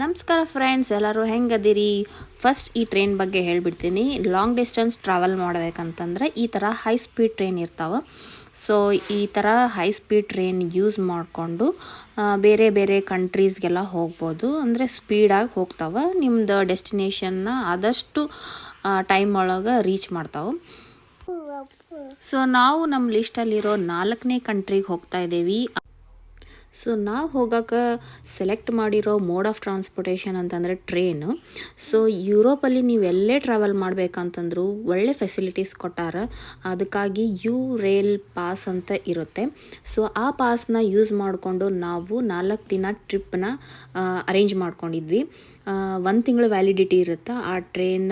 ನಮಸ್ಕಾರ ಫ್ರೆಂಡ್ಸ್ ಎಲ್ಲರೂ ಹೆಂಗದಿರಿ? ಫಸ್ಟ್ ಈ ಟ್ರೈನ್ ಬಗ್ಗೆ ಹೇಳಿಬಿಡ್ತೀನಿ. ಲಾಂಗ್ ಡಿಸ್ಟೆನ್ಸ್ ಟ್ರಾವೆಲ್ ಮಾಡ್ಬೇಕಂತಂದ್ರೆ ಈ ಥರ ಹೈ ಸ್ಪೀಡ್ ಟ್ರೈನ್ ಇರ್ತಾವೆ. ಸೊ ಈ ಥರ ಹೈ ಸ್ಪೀಡ್ ಟ್ರೈನ್ ಯೂಸ್ ಮಾಡಿಕೊಂಡು ಬೇರೆ ಬೇರೆ ಕಂಟ್ರೀಸ್ಗೆಲ್ಲ ಹೋಗ್ಬೋದು. ಅಂದರೆ ಸ್ಪೀಡಾಗಿ ಹೋಗ್ತಾವೆ. ನಿಮ್ಮದು ಡೆಸ್ಟಿನೇಷನ್ನ ಆದಷ್ಟು ಟೈಮ್ ಒಳಗೆ ರೀಚ್ ಮಾಡ್ತಾವೆ. ಸೊ ನಾವು ನಮ್ಮ ಲಿಸ್ಟಲ್ಲಿರೋ ನಾಲ್ಕನೇ ಕಂಟ್ರಿಗೆ ಹೋಗ್ತಾ ಇದ್ದೀವಿ. ಸೊ ನಾವು ಹೋಗೋಕೆ ಸೆಲೆಕ್ಟ್ ಮಾಡಿರೋ ಮೋಡ್ ಆಫ್ ಟ್ರಾನ್ಸ್ಪೋರ್ಟೇಷನ್ ಅಂತಂದರೆ ಟ್ರೈನು ಸೊ ಯುರೋಪಲ್ಲಿ ನೀವು ಎಲ್ಲೇ ಟ್ರಾವೆಲ್ ಮಾಡಬೇಕಂತಂದ್ರು ಒಳ್ಳೆ ಫೆಸಿಲಿಟೀಸ್ ಕೊಟ್ಟಾರ. ಅದಕ್ಕಾಗಿ ಯು ರೇಲ್ ಪಾಸ್ ಅಂತ ಇರುತ್ತೆ. ಸೊ ಆ ಪಾಸ್ನ ಯೂಸ್ ಮಾಡಿಕೊಂಡು ನಾವು ನಾಲ್ಕು ದಿನ ಟ್ರಿಪ್ನ ಅರೇಂಜ್ ಮಾಡ್ಕೊಂಡಿದ್ವಿ. ಒಂದು ತಿಂಗಳು ವ್ಯಾಲಿಡಿಟಿ ಇರುತ್ತೆ, ಆ ಟ್ರೈನ್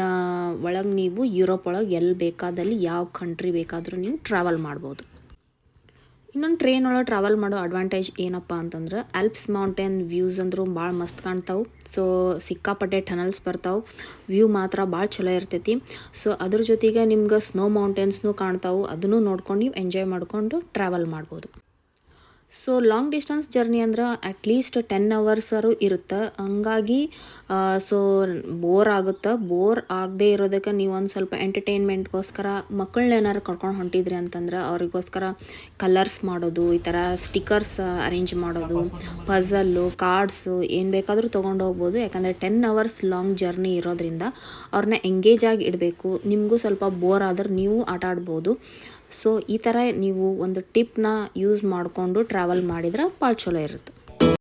ಒಳಗೆ ನೀವು ಯುರೋಪ್ ಒಳಗೆ ಎಲ್ಲಿ ಬೇಕಾದಲ್ಲಿ ಯಾವ ಕಂಟ್ರಿ ಬೇಕಾದರೂ ನೀವು ಟ್ರಾವೆಲ್ ಮಾಡ್ಬೋದು. ಇನ್ನೊಂದು ಟ್ರೈನ್ ಒಳಗೆ ಟ್ರಾವೆಲ್ ಮಾಡೋ ಅಡ್ವಾಂಟೇಜ್ ಏನಪ್ಪ ಅಂತಂದ್ರೆ ಆಲ್ಪ್ಸ್ ಮೌಂಟೇನ್ ವ್ಯೂಸ್ ಅಂದರೂ ಭಾಳ ಮಸ್ತ್ ಕಾಣ್ತಾವೆ. ಸೊ ಸಿಕ್ಕಾಪಟ್ಟೆ ಟನಲ್ಸ್ ಬರ್ತಾವೆ. ವ್ಯೂ ಮಾತ್ರ ಭಾಳ ಚಲೋ ಇರ್ತೈತಿ. ಸೊ ಅದ್ರ ಜೊತೆಗೆ ನಿಮ್ಗೆ ಸ್ನೋ ಮೌಂಟೇನ್ಸ್ನು ಕಾಣ್ತಾವೆ. ಅದನ್ನು ನೋಡ್ಕೊಂಡು ನೀವು ಎಂಜಾಯ್ ಮಾಡಿಕೊಂಡು ಟ್ರಾವೆಲ್ ಮಾಡ್ಬೋದು. ಸೊ ಲಾಂಗ್ ಡಿಸ್ಟೆನ್ಸ್ ಜರ್ನಿ ಅಂದ್ರೆ ಅಟ್ಲೀಸ್ಟ್ ಟೆನ್ ಅವರ್ಸರು ಇರುತ್ತೆ. ಹಂಗಾಗಿ ಸೊ ಬೋರ್ ಆಗುತ್ತೆ. ಬೋರ್ ಆಗದೆ ಇರೋದಕ್ಕೆ ನೀವು ಒಂದು ಸ್ವಲ್ಪ ಎಂಟರ್ಟೈನ್ಮೆಂಟ್ಗೋಸ್ಕರ ಮಕ್ಕಳನ್ನ ಏನಾರು ಕರ್ಕೊಂಡು ಹೊಂಟಿದ್ರಿ ಅಂತಂದ್ರೆ ಅವ್ರಿಗೋಸ್ಕರ ಕಲರ್ಸ್ ಮಾಡೋದು, ಈ ಥರ ಸ್ಟಿಕರ್ಸ್ ಅರೇಂಜ್ ಮಾಡೋದು ಪಝಲ್ಲು ಕಾರ್ಡ್ಸು ಏನು ಬೇಕಾದರೂ ತೊಗೊಂಡು ಹೋಗ್ಬೋದು. ಯಾಕಂದರೆ ಟೆನ್ ಅವರ್ಸ್ ಲಾಂಗ್ ಜರ್ನಿ ಇರೋದ್ರಿಂದ ಅವ್ರನ್ನ ಎಂಗೇಜ್ ಆಗಿ ಇಡಬೇಕು. ನಿಮಗೂ ಸ್ವಲ್ಪ ಬೋರ್ ಆದ್ರೆ ನೀವು ಆಟ ಆಡ್ಬೋದು. ಸೊ ಈ ಥರ ನೀವು ಒಂದು ಟಿಪ್ನ ಯೂಸ್ ಮಾಡಿಕೊಂಡು ಟ್ರಾವೆಲ್ ಮಾಡಿದ್ರೆ ಭಾಳ ಚಲೋ ಇರುತ್ತೆ.